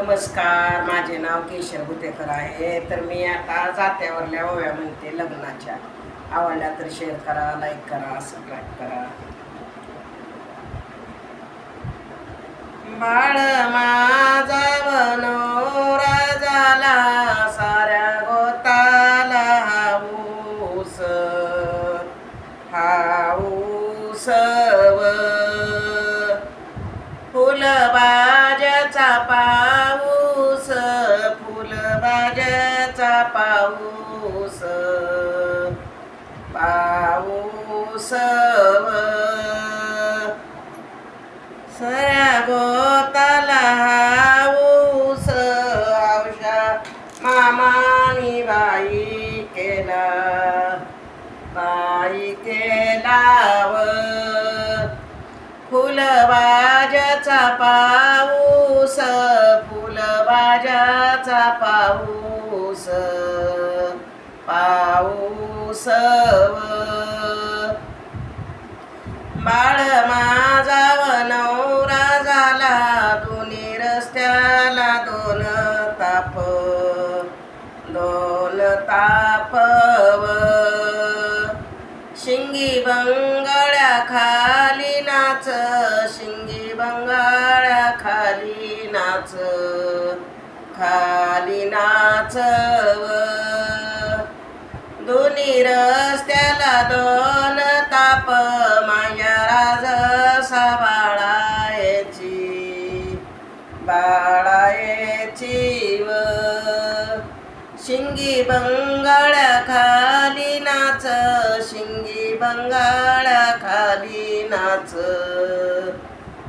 नमस्कार माझे नाव केशव गुतेकर आहे. तर मी आता जात्यावरल्या ओव्या म्हणते लग्नाच्या. आवडल्या तर शेअर करा लाईक करा सबस्क्राईब करा. बाळ माझा बनोरा झाला साऱ्या गोताला हाऊस हाऊस मामानी बाई केला बाई केलाव. फुलबाजाचा पाऊस फुलबाजाचा पाऊस पाऊस बाळ मा बंगाळ्या खाली नाच शिंगी बंगाळ्या खाली नाच खाली नाचव दोन्ही रस्त्याला दोन ताप माझ्या राजसा बाळायची बाळायची व शिंगी बंगाळ्या खाली बंगाळा खाली नाच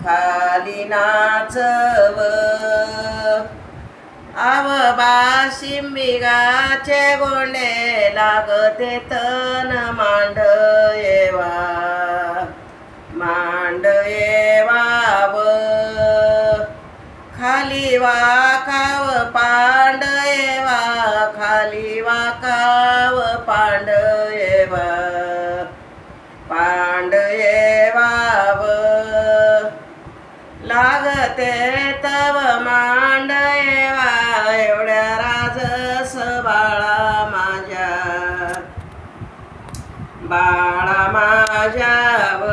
खाली नाचव आव बाशिंबिगाचे गोंडे लागते तन मांड येवा ते तव मांडयवा एवढ्या राजस बाळा माझ्या. बाळा माझ्याव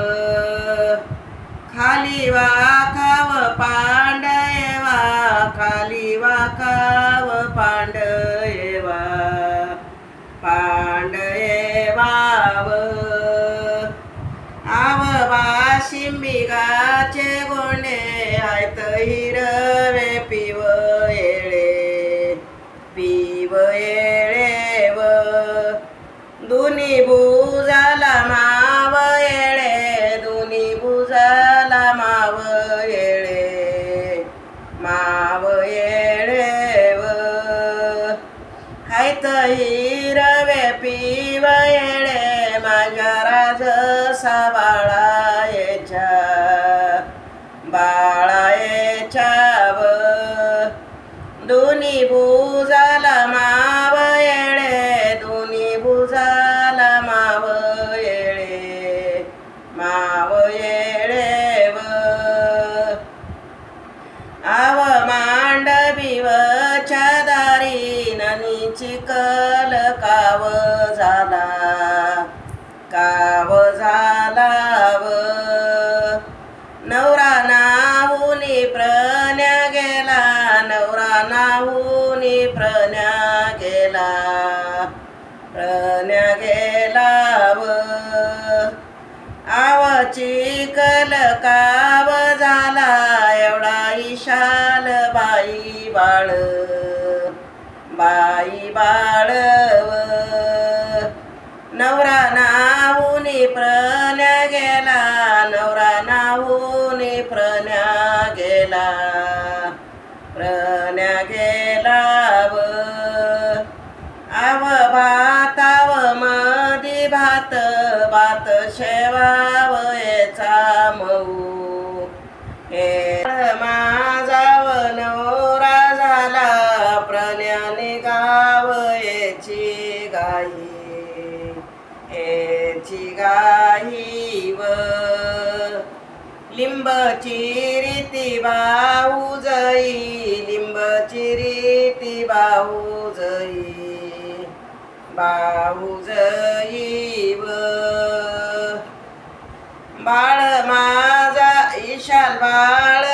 खाली वाकाव पांडयवा खाली वाकाव पांडयवा पांडयवाव आव शिंबिगाचे गोणे हिरवे पिव येळे पिव येळे व दुनी भुजाला माव येळे दुनी भुजाला माव येळे माव येळे व हायत हिरवे पिव येळे माझ्या राजसा ननी चिकल काव झाला काव झाला व नवरा नाहुनी प्रण्या गेला नवरा नाहुनी प्रण्या गेला प्रण्या गेला व आव का नवरा प्रण्या गेला नवरा नाहुनी प्रण्या गेला. प्रण्या गेला व आव भाताव मधी भात भात शेवा याची लिंब व बाहू जई लिंब जाई बाहू जई बाहू व बाळ माझा ईशाल बाळ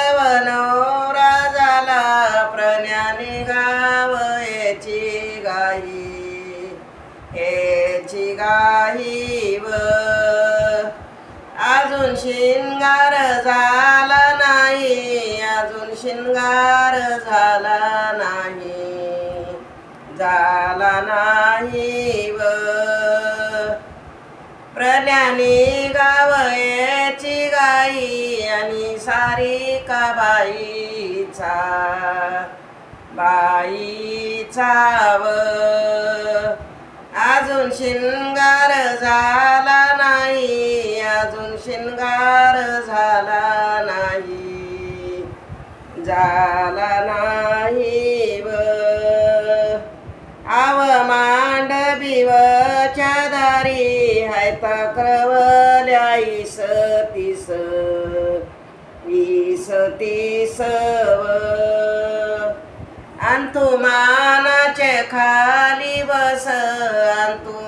गाई व अजून शिंगार झाला नाही अजून शिंगार झाला नाही. झाला नाही व प्रल्यानी गावयाची गाई आणि सारी का बाईचा बाईचा व अजून शिंगार झाला नाही अजून शिंगार झाला नाही. झाला नाही व आव मांडबिवच्या दारी हायता क्रवल्या इस तीस. वीस तीस व. आणि तुम्हा खाली बस तू